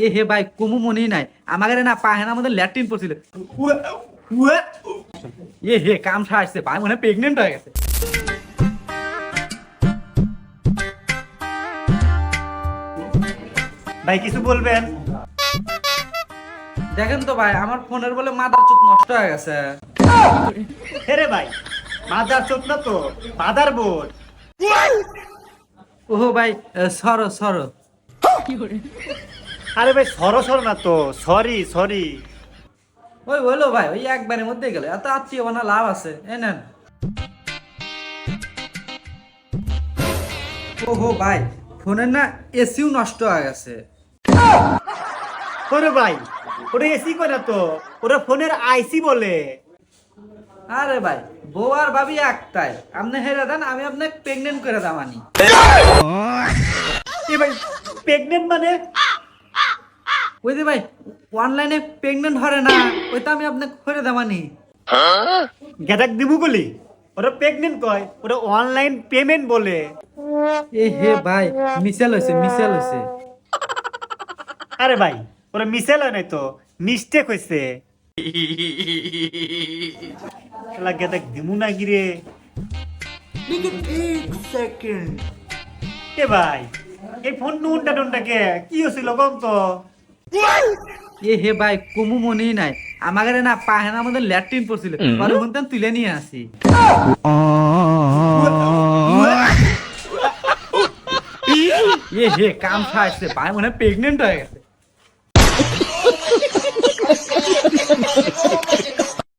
এ হে ভাই কুমু মনেই নাই। আমাকে না পাহেনার মধ্যে ল্যাট্রিন পড়ছিল এ হে কাম আসছে। ভাই মনে প্রেগনেন্ট হয়ে গেছে। ভাই কিছু বলবেন? দেখেন তো ভাই আমার ফোনের বলে মাদার চুপ নষ্ট হয়ে গেছে। হেরে ভাই মাদার চোখ না তো মাদার বোর্ড। ওহো ভাই সরো সরো। আরে ভাই সরো সরো না তো। Sorry sorry. ওই বলো ভাই ওই একবারের মধ্যে গেলে। এত আত্মীয় বানা লাভ আছে এ নেন। ওহো ভাই ফোনের না এসিও নষ্ট হয়ে গেছে। ওরে ভাই ওটা এসি করে না তো? ওটা ফোনের আইসি বলে। আরে ভাই বউ আর ভাবি একটাই। আপনি হেরে দেন আমি আপনাকে প্রেগনেন্ট করে দামানি এ ভাই প্রেগনেন্ট মানে ওই যে ভাই অনলাইনে প্রেগনেন্ট হরে না ওইটা আমি আপনাকে করে দামানি গেটাক দিবু বলি? ওটা প্রেগনেন্ট কয় ওটা অনলাইন পেমেন্ট বলে। এ হে ভাই মিসেল হয়েছে মিসেল হয়েছে আরে ভাই ওরা মিসেল হয় নাই তো মিস্টেক হয়েছে শালা গেটাক দিমু না গিরে। সেকেন্ড এ ভাই এই ফোন নুনটা কে কি হয়েছিল কম তো? এ হে ভাই কুমু মনেই নাই। আমাকে না পাহেনা আমাদের ল্যাট্রিন পড়ছিল পরে শুনতাম তুলে নিয়ে আসি এ হে কাম খাইছে ভাই মনে প্রেগনেন্ট হয়ে গেছে।